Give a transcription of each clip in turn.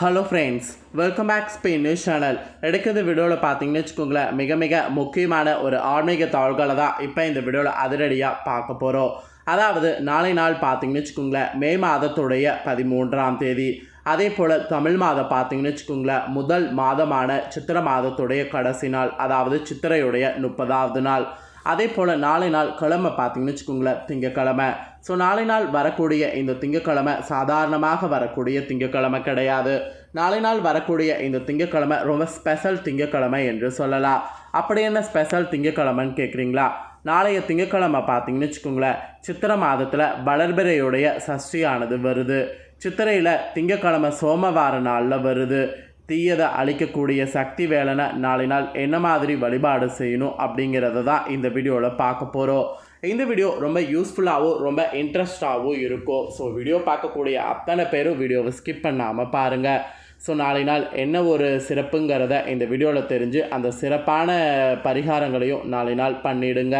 Hello friends welcome back Spain news channel எடுக்கிறது வீடியோவில் பார்த்தீங்கன்னு வச்சுக்கோங்களேன் மிக மிக முக்கியமான ஒரு ஆன்மீக தாள்களை தான் இப்போ இந்த வீடியோவில் அதிரடியாக பார்க்க போகிறோம். அதாவது நாளை நாள் பார்த்தீங்கன்னு வச்சுக்கோங்களேன் மே மாதத்துடைய பதிமூன்றாம் தேதி. அதே போல் தமிழ் மாதம் பார்த்தீங்கன்னு வச்சுக்கோங்களேன் முதல் மாதமான சித்திரை மாதத்துடைய கடைசி நாள் அதாவது சித்திரையுடைய முப்பதாவது நாள். அதே போல் நாளை நாள் கிழமை பார்த்தீங்கன்னு வச்சுக்கோங்களேன் திங்கக்கிழமை. ஸோ நாளை நாள் வரக்கூடிய இந்த திங்கக்கிழமை சாதாரணமாக வரக்கூடிய திங்கக்கிழமை கிடையாது. நாளை நாள் வரக்கூடிய இந்த திங்கக்கிழமை ரொம்ப ஸ்பெஷல் திங்கக்கிழமை என்று சொல்லலாம். அப்படி என்ன ஸ்பெஷல் திங்கக்கிழமைன்னு கேட்குறீங்களா நாளைய திங்கக்கிழமை பார்த்தீங்கன்னு வச்சுக்கோங்களேன் சித்திரை மாதத்தில் வளர்பிறையுடைய சஷ்டியானது வருது. சித்திரையில் திங்கக்கிழமை சோமவார நாளில் வருது. தீயதை அழிக்கக்கூடிய சக்தி வேலனை நாளை நாள் என்ன மாதிரி வழிபாடு செய்யணும் அப்படிங்கிறத தான் இந்த வீடியோவில் பார்க்க போகிறோம் இந்த வீடியோ ரொம்ப யூஸ்ஃபுல்லாகவும் ரொம்ப இன்ட்ரெஸ்டாகவும் இருக்கும். ஸோ வீடியோ பார்க்கக்கூடிய அத்தனை பேரும் வீடியோவை ஸ்கிப் பண்ணாமல் பாருங்கள் ஸோ நாளை நாள் என்ன ஒரு சிறப்புங்கிறத இந்த வீடியோவில் தெரிஞ்சு அந்த சிறப்பான பரிகாரங்களையும் நாளை நாள் பண்ணிடுங்க.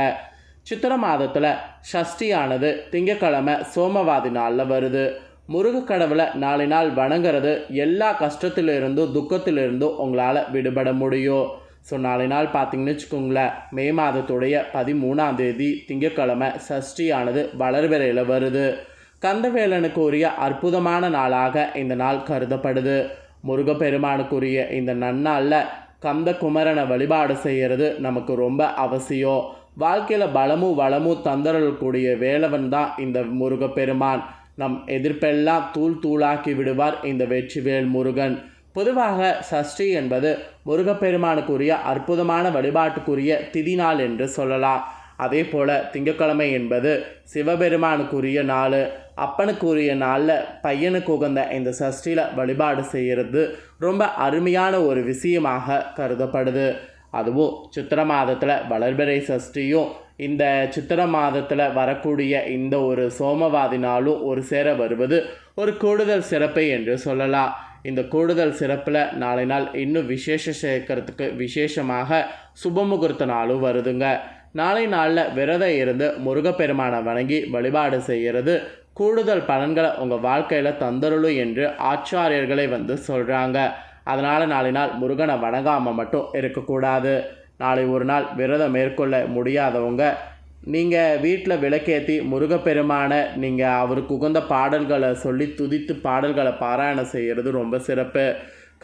சித்திரை மாதத்தில் ஷஷ்டியானது திங்கக்கிழமை சோமவாதி நாளில் வருது. முருகக்கடவுளை நாளை நாள் வணங்குறது எல்லா கஷ்டத்திலிருந்தும் துக்கத்திலிருந்தும் உங்களால் விடுபட முடியும். ஸோ நாளை நாள் பார்த்தீங்கன்னு வச்சுக்கோங்களேன் மே மாதத்துடைய பதிமூணாம் தேதி திங்கக்கிழமை சஷ்டியானது வளர்விரையில் வருது. கந்தவேலனுக்கு உரிய அற்புதமான நாளாக இந்த நாள் கருதப்படுது. முருகப்பெருமானுக்குரிய இந்த நன்னாளில் கந்த குமரனை வழிபாடு செய்கிறது நமக்கு ரொம்ப அவசியம். வாழ்க்கையில் பலமும் வளமும் தந்தரக்கூடிய வேலவன் தான் இந்த முருகப்பெருமான். நம் எதிர்ப்பெல்லாம் தூள் தூளாக்கி விடுவார் இந்த வெற்றிவேல் முருகன். பொதுவாக சஷ்டி என்பது முருகப்பெருமானுக்குரிய அற்புதமான வழிபாட்டுக்குரிய திதி நாள் என்று சொல்லலாம். அதே போல் திங்கக்கிழமை என்பது சிவபெருமானுக்குரிய நாள். அப்பனுக்குரிய நாளில் பையனுக்கு உகந்த இந்த சஷ்டியில் வழிபாடு செய்கிறது ரொம்ப அருமையான ஒரு விஷயமாக கருதப்படுது. அதுவும் சித்திர மாதத்தில் வளர்பிறை சஷ்டியும் இந்த சித்திர மாதத்தில் வரக்கூடிய இந்த ஒரு சோமவாதி நாளும் ஒரு சேர வருவது ஒரு கூடுதல் சிறப்பு என்று சொல்லலாம். இந்த கூடுதல் சிறப்பில் நாளை நாள் இன்னும் விசேஷம் சேர்க்கறதுக்கு விசேஷமாக சுபமுகூர்த்த நாளும் வருதுங்க. நாளை நாளில் விரதம் இருந்து முருகப்பெருமானை வணங்கி வழிபாடு செய்கிறது கூடுதல் பலன்களை உங்கள் வாழ்க்கையில் தந்தருளும் என்று ஆச்சாரியர்களை வந்து சொல்கிறாங்க அதனால் நாளை நாள் முருகனை வணங்காமல் மட்டும் இருக்கக்கூடாது. நாளை ஒரு நாள் விரதம் மேற்கொள்ள முடியாதவங்க நீங்கள் வீட்டில் விளக்கேற்றி முருகப்பெருமானை நீங்கள் அவருக்கு உகந்த பாடல்களை சொல்லி துதித்து பாடல்களை பாராயணம் செய்கிறது ரொம்ப சிறப்பு.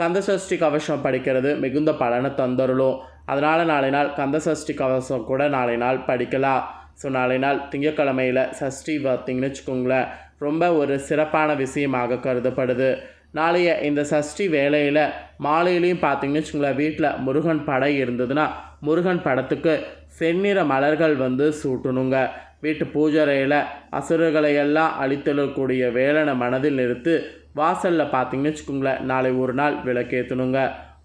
கந்தசஷ்டி கவசம் படிக்கிறது மிகுந்த பலனை தந்தருளும். அதனால் நாளை நாள் கந்தசஷ்டி கவசம் கூட நாளை நாள் படிக்கலாம். ஸோ நாளை நாள் திங்கக்கிழமையில் சஷ்டி பார்த்தீங்கன்னு வச்சுக்கோங்களேன் ரொம்ப ஒரு சிறப்பான விஷயமாக கருதப்படுது. நாளைய இந்த சஷ்டி வேலையில் மாலையிலையும் பார்த்தீங்கன்னு வச்சுங்களேன் வீட்டில் முருகன் படை இருந்ததுன்னா முருகன் படத்துக்கு செந்நிற மலர்கள் வந்து சூட்டணுங்க. வீட்டு பூஜரையில் அசுரர்களை எல்லாம் அழித்தெழக்கூடிய வேலனை மனதில் நிறுத்து வாசலில் பார்த்தீங்கன்னு வச்சுக்கோங்களேன் நாளை ஒரு நாள் விளக்கேற்றணுங்க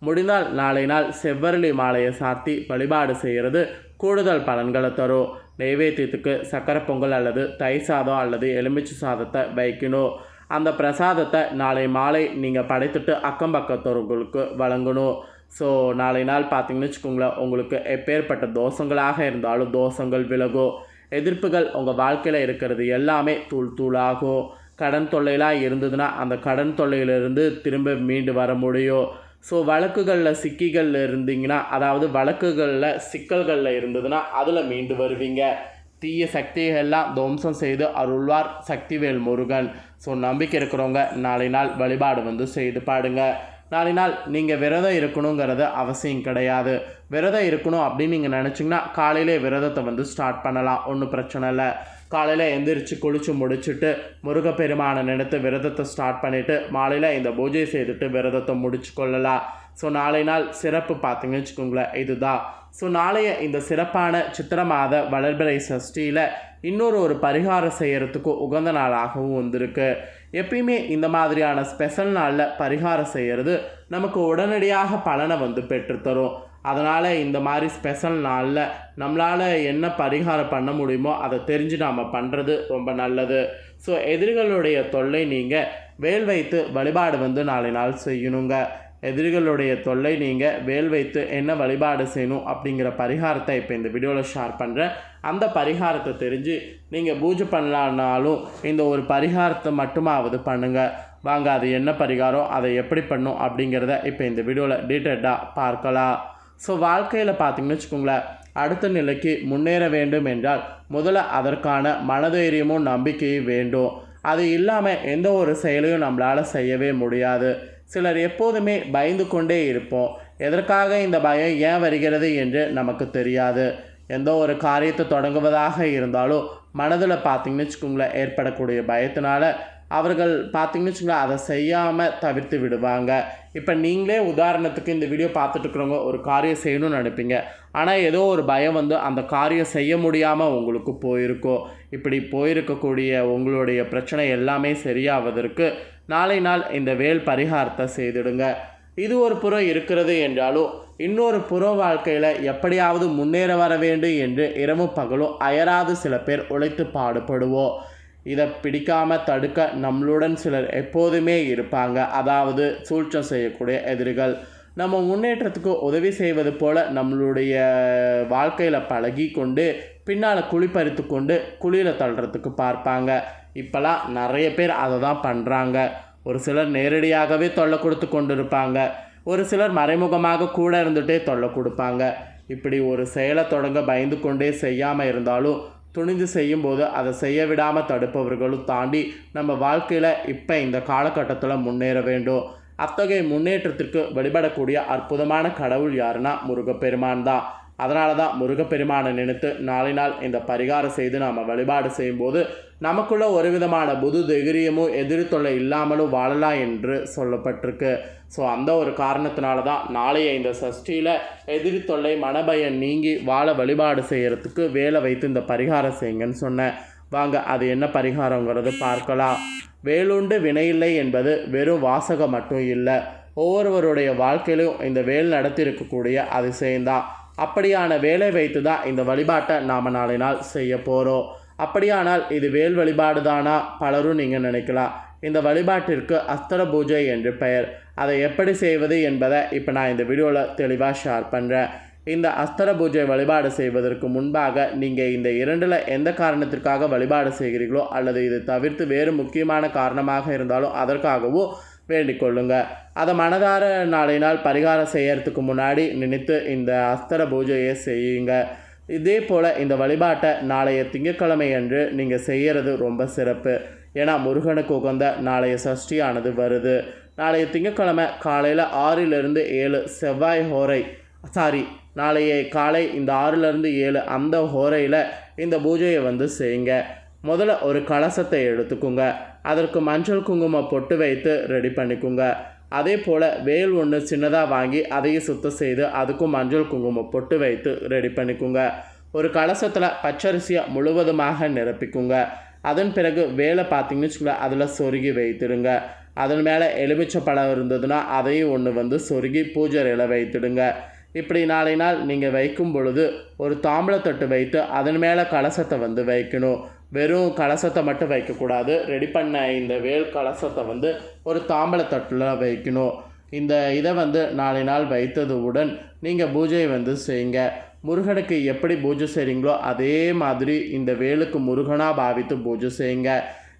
முடிந்தால் நாளை நாள் செவ்வரளி மாலையை சாத்தி வழிபாடு செய்கிறது கூடுதல் பலன்களை தரும். நெய்வேத்தியத்துக்கு சக்கரை பொங்கல் அல்லது தை சாதம் அல்லது எலுமிச்சை சாதத்தை வைக்கணும். அந்த பிரசாதத்தை நாளை மாலை நீங்கள் படைத்துட்டு அக்கம் பக்கத்தவர்களுக்கு வழங்கணும். ஸோ நாளை நாள் பார்த்தீங்கன்னு வச்சுக்கோங்களேன் உங்களுக்கு எப்பேற்பட்ட தோஷங்களாக இருந்தாலும் தோஷங்கள் விலகும். எதிர்ப்புகள் உங்கள் வாழ்க்கையில் இருக்கிறது எல்லாமே தூள் தூளாகும். கடன் தொல்லையெல்லாம் இருந்ததுன்னா அந்த கடன் தொல்லையிலிருந்து திரும்ப மீண்டு வர முடியும். ஸோ வழக்குகளில் சிக்கிகளில் இருந்தீங்கன்னா அதாவது வழக்குகளில் சிக்கல்களில் இருந்ததுன்னா அதில் மீண்டு வருவீங்க. தீய சக்திகள்லாம் துவம்சம் செய்து அருள்வார் சக்திவேல் முருகன். ஸோ நம்பிக்கை இருக்கிறவங்க நாளை நாள் வழிபாடு வந்து செய்து பாடுங்க. நாளை நாள் நீங்கள் விரதம் இருக்கணுங்கிறது அவசியம் கிடையாது. விரதம் இருக்கணும் அப்படின்னு நீங்கள் நினச்சிங்கன்னா காலையிலே விரதத்தை வந்து ஸ்டார்ட் பண்ணலாம். ஒன்றும் பிரச்சனை இல்லை. காலையில் எந்திரிச்சு குளிச்சு முடிச்சுட்டு முருகப்பெருமானை நினைத்து விரதத்தை ஸ்டார்ட் பண்ணிவிட்டு மாலையில் இந்த பூஜை செய்துட்டு விரதத்தை முடிச்சு கொள்ளலாம். ஸோ நாளை நாள் சிறப்பு பார்த்தீங்கன்னு வச்சுக்கோங்களேன் இதுதான். ஸோ நாளைய இந்த சிறப்பான சித்திர மாத வளர்பிறை சஷ்டியில் இன்னொரு ஒரு பரிகாரம் செய்கிறதுக்கு உகந்த நாளாகவும் வந்திருக்கு. எப்பயுமே இந்த மாதிரியான ஸ்பெஷல் நாளில் பரிகாரம் செய்கிறது நமக்கு உடனடியாக பலனை வந்து பெற்றுத்தரும். அதனால் இந்த மாதிரி ஸ்பெஷல் நாளில் நம்மளால் என்ன பரிகாரம் பண்ண முடியுமோ அதை தெரிஞ்சு நாம் பண்ணுறது ரொம்ப நல்லது. ஸோ எதிரிகளுடைய தொல்லை நீங்கள் வேல் வைத்து வழிபாடு வந்து நாளை நாள் செய்யணுங்க. எதிரிகளுடைய தொல்லை நீங்கள் வேல் வைத்து என்ன வழிபாடு செய்யணும் அப்படிங்கிற பரிகாரத்தை இப்போ இந்த வீடியோவில் ஷேர் பண்ணுறேன் அந்த பரிகாரத்தை தெரிஞ்சு நீங்கள் பூஜை பண்ணலான்னாலும் இந்த ஒரு பரிகாரத்தை மட்டுமாவது பண்ணுங்கள் வாங்க அது என்ன பரிகாரம் அதை எப்படி பண்ணும் அப்படிங்கிறத இப்போ இந்த வீடியோவில் டீட்டெயில்டாக பார்க்கலாம். ஸோ வாழ்க்கையில் பார்த்தீங்கன்னு வச்சுக்கோங்களேன் அடுத்த நிலைக்கு முன்னேற வேண்டும் என்றால் முதல்ல அதற்கான மனதைரியமும் நம்பிக்கையும் வேண்டும். அது இல்லாமல் எந்த ஒரு செயலையும் நம்மளால் செய்யவே முடியாது. சிலர் எப்போதுமே பயந்து கொண்டே இருப்போம். எதற்காக இந்த பயம் ஏன் வருகிறது என்று நமக்கு தெரியாது. எந்த ஒரு காரியத்தை தொடங்குவதாக இருந்தாலும் மனதில் பார்த்திங்கன்னு வச்சுக்கோங்களேன் ஏற்படக்கூடிய பயத்தினால அவர்கள் பார்த்தீங்கன்னு வச்சுங்களா அதை செய்யாமல் தவிர்த்து விடுவாங்க. இப்போ நீங்களே உதாரணத்துக்கு இந்த வீடியோ பார்த்துட்ருக்குறவங்க ஒரு காரியம் செய்யணும்னு நினைப்பீங்க. ஆனால் ஏதோ ஒரு பயம் வந்து அந்த காரியம் செய்ய முடியாமல் உங்களுக்கு போயிருக்கோ. இப்படி போயிருக்கக்கூடிய உங்களுடைய பிரச்சனை எல்லாமே சரியாவதற்கு நாளை நாள் இந்த வேல் பரிகாரத்தை செய்திடுங்க. இது ஒரு புறம் இருக்கிறது என்றாலும் இன்னொரு புற வாழ்க்கையில் எப்படியாவது முன்னேற வர வேண்டும் என்று இரவு பகலும் அயராது சில பேர் உழைத்து பாடுபடுவோம். இதை பிடிக்காமல் தடுக்க நம்மளுடன் சிலர் எப்போதுமே இருப்பாங்க. அதாவது சூழ்ச்சம் செய்யக்கூடிய எதிரிகள். நம்ம முன்னேற்றத்துக்கு உதவி செய்வது போல் நம்மளுடைய வாழ்க்கையில் பழகி கொண்டு பின்னால் குழி கொண்டு குழியில் தள்ளுறதுக்கு பார்ப்பாங்க. இப்போலாம் நிறைய பேர் அதை தான் பண்ணுறாங்க ஒரு சிலர் நேரடியாகவே தொல்லை கொடுத்து கொண்டு இருப்பாங்க ஒரு சிலர் மறைமுகமாக கூட இருந்துகிட்டே தொல்லை கொடுப்பாங்க. இப்படி ஒரு செயலை தொடங்க பயந்து கொண்டே செய்யாமல் இருந்தாலும் துணிந்து செய்யும்போது அதை செய்ய விடாமல் தடுப்பவர்களும் தாண்டி நம்ம வாழ்க்கையில் இப்போ இந்த காலகட்டத்தில் முன்னேற வேண்டும். அத்தகைய முன்னேற்றத்திற்கு வழிபடக்கூடிய அற்புதமான கடவுள் யாருன்னா முருகப்பெருமான் தான். அதனால தான் முருகப்பெருமானை நினைத்து நாளை நாள் இந்த பரிகாரம் செய்து நாம் வழிபாடு செய்யும்போது நமக்குள்ள ஒரு விதமான புது தைரியமும் எதிர்த்தொல்லை தொல்லை இல்லாமலும் வாழலாம் என்று சொல்லப்பட்டிருக்கு. ஸோ அந்த ஒரு காரணத்தினால தான் நாளைய இந்த சஷ்டியில் எதிரி தொல்லை மனபயம் நீங்கி வாழ வழிபாடு செய்கிறதுக்கு வேலை வைத்து இந்த பரிகாரம் செய்யுங்கன்னு சொன்னேன். வாங்க அது என்ன பரிகாரங்கிறது பார்க்கலாம். வேலுண்டு வினையில்லை என்பது வெறும் வாசகம் மட்டும் இல்லை. ஒவ்வொருவருடைய வாழ்க்கையிலும் இந்த வேல் நடத்தியிருக்கக்கூடிய அதிசயம்தான். அப்படியான வேலை வைத்து தான் இந்த வழிபாட்டை நாம் நாளை நாள் செய்ய போகிறோம் அப்படியானால் இது வேல் வழிபாடு தானா பலரும் நீங்கள் நினைக்கலாம். இந்த வழிபாட்டிற்கு அஸ்தர பூஜை என்று பெயர். அதை எப்படி செய்வது என்பதை இப்போ நான் இந்த வீடியோவில் தெளிவாக ஷேர் பண்ணுறேன் இந்த அஸ்திர பூஜை வழிபாடு செய்வதற்கு முன்பாக நீங்கள் இந்த இரண்டில் எந்த காரணத்திற்காக வழிபாடு செய்கிறீர்களோ அல்லது இதை தவிர்த்து வேறு முக்கியமான காரணமாக இருந்தாலும் அதற்காகவும் வேண்டிக்கொள்ளுங்க அதை மனதார நாளை நாள் பரிகாரம் செய்யறதுக்கு முன்னாடி நினைத்து இந்த அஸ்திர பூஜையை செய்யுங்க. இதே போல் இந்த வழிபாட்டை நாளைய திங்கட்கிழமை அன்று நீங்கள் செய்கிறது ரொம்ப சிறப்பு. ஏன்னா முருகனுக்கு உகந்த நாளைய சஷ்டியானது வருது. நாளைய திங்கட்கிழமை காலையில் ஆறிலிருந்து ஏழு செவ்வாய் ஹோரை சாரி நாளைய காலை இந்த ஆறுலேருந்து ஏழு அந்த ஹோரையில் இந்த பூஜையை வந்து செய்யுங்க. முதல்ல ஒரு கலசத்தை எடுத்துக்கோங்க. அதற்கு மஞ்சள் குங்குமம் பொட்டு வைத்து ரெடி பண்ணிக்கோங்க. அதே போல் வேல் ஒன்று சின்னதாக வாங்கி அதையும் சுத்தம் செய்து அதுக்கும் மஞ்சள் குங்குமம் பொட்டு வைத்து ரெடி பண்ணிக்கோங்க. ஒரு கலசத்தில் பச்சரிசியை முழுவதுமாக நிரப்பிக்குங்க. அதன் பிறகு வேலை பார்த்தீங்கன்னு வச்சுக்கோங்களேன் அதில் சொருகி வைத்திடுங்க. அதன் மேலே எலுமிச்சை பழம் இருந்ததுன்னா அதையும் ஒன்று வந்து சொருகி பூஜையில் வைத்திடுங்க. இப்படி நாளை நாள் நீங்கள் வைக்கும் பொழுது ஒரு தாம்பளத்தட்டு வைத்து அதன் மேலே கலசத்தை வந்து வைக்கணும். வெறும் கலசத்தை மட்டும் வைக்கக்கூடாது ரெடி பண்ண இந்த வேல் கலசத்தை வந்து ஒரு தாம்பளத்தட்டில் வைக்கணும். இந்த இதை வந்து நாளை நாள் வைத்ததுடன் நீங்கள் பூஜையை வந்து செய்யுங்க. முருகனுக்கு எப்படி பூஜை செய்கிறீங்களோ அதே மாதிரி இந்த வேலுக்கு முருகனாக பாவித்து பூஜை செய்யுங்க.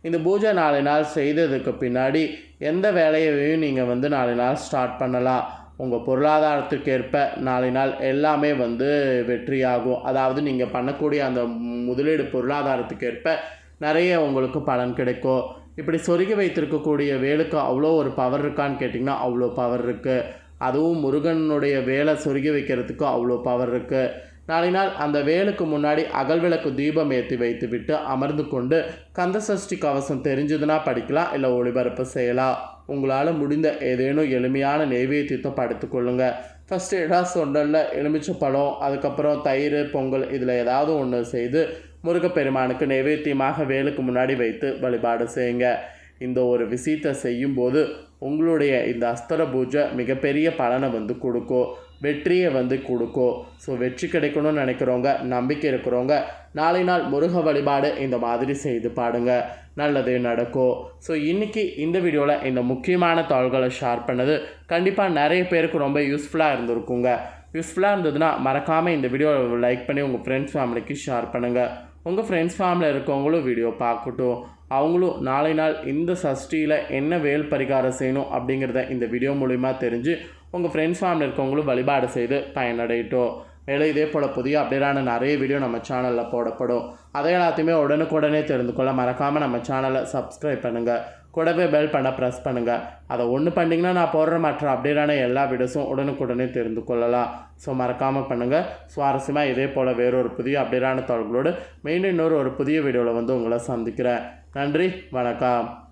இந்த பூஜை நாலு நாள் செய்ததுக்கு பின்னாடி எந்த வேலையையும் நீங்கள் வந்து நாலு நாள் ஸ்டார்ட் பண்ணலாம். உங்கள் பொருளாதாரத்துக்கு ஏற்ப நாளை நாள் எல்லாமே வந்து வெற்றியாகும். அதாவது நீங்கள் பண்ணக்கூடிய அந்த முதலீடு பொருளாதாரத்துக்கு ஏற்ப நிறைய உங்களுக்கு பலன் கிடைக்கும். இப்படி சொருகி வைத்திருக்கக்கூடிய வேலுக்கு அவ்வளோ ஒரு பவர் இருக்கான்னு கேட்டிங்கன்னா அவ்வளோ பவர் இருக்குது அதுவும் முருகனுடைய வேலை சொருகி வைக்கிறதுக்கு அவ்வளோ பவர் இருக்குது நாளை நாள் அந்த வேலுக்கு முன்னாடி அகல்விளக்கு தீபம் ஏற்றி வைத்து விட்டு அமர்ந்து கொண்டு கந்தசஷ்டி கவசம் தெரிஞ்சதுன்னா படிக்கலாம் இல்லை ஒளிபரப்பு செய்யலாம். உங்களால் முடிந்த ஏதேனும் எளிமையான நெய்வேத்தியத்தை படுத்துக்கொள்ளுங்க ஃபஸ்ட்டு ஏதாவது சொன்னல எலுமிச்சை பழம் அதுக்கப்புறம் தயிர் பொங்கல் இதில் ஏதாவது ஒன்று செய்து முருகப்பெருமானுக்கு நெவேத்தியமாக வேலுக்கு முன்னாடி வைத்து வழிபாடு செய்யுங்க. இந்த ஒரு விஷயத்தை செய்யும்போது உங்களுடைய இந்த அஸ்திர பூஜை மிகப்பெரிய பலனை வந்து கொடுக்கும். வெற்றியை வந்து கொடுக்கும். ஸோ வெற்றி கிடைக்கணும்னு நினைக்கிறவங்க நம்பிக்கை இருக்கிறவங்க நாளை நாள் முருக வழிபாடு இந்த மாதிரி செய்து பாடுங்க. நல்லது நடக்கும். ஸோ இன்றைக்கி இந்த வீடியோவில் இந்த முக்கியமான தாள்களை ஷேர் பண்ணது கண்டிப்பாக நிறைய பேருக்கு ரொம்ப யூஸ்ஃபுல்லாக இருந்திருக்குங்க. யூஸ்ஃபுல்லாக இருந்ததுன்னா மறக்காமல் இந்த வீடியோவை லைக் பண்ணி உங்கள் ஃப்ரெண்ட்ஸ் ஃபேமிலிக்கு ஷேர் பண்ணுங்கள் உங்கள் ஃப்ரெண்ட்ஸ் ஃபேமிலியில் இருக்கவங்களும் வீடியோ பார்க்கட்டும். அவங்களும் நாளை நாள் இந்த சஷ்டியில் என்ன வேல் பரிகாரம் செய்யணும் அப்படிங்கிறத இந்த வீடியோ மூலிமா தெரிஞ்சு உங்கள் ஃப்ரெண்ட்ஸ் ஃபேமிலி இருக்கவங்களும் வழிபாடு செய்து பயனடையட்டும். மேலும் இதே போல் புதிய அப்டேட்டான நிறைய வீடியோ நம்ம சேனலில் போடப்படும். அதை எல்லாத்தையுமே உடனுக்குடனே தெரிந்து கொள்ள மறக்காமல் நம்ம சேனலை சப்ஸ்கிரைப் பண்ணுங்கள் கூடவே பெல் பண்ண ப்ரெஸ் பண்ணுங்கள் அதை ஒன்று பண்ணிங்கன்னா நான் போடுற மற்ற அப்டேட்டான எல்லா வீடியோஸும் உடனுக்குடனே தெரிந்து கொள்ளலாம். ஸோ மறக்காமல் பண்ணுங்கள் சுவாரஸ்யமாக இதே போல் வேறொரு புதிய அப்டேட்டான தகவல்களோடு மீண்டும் இன்னொரு ஒரு புதிய வீடியோவில் வந்து உங்களை சந்திக்கிறேன். நன்றி வணக்கம்.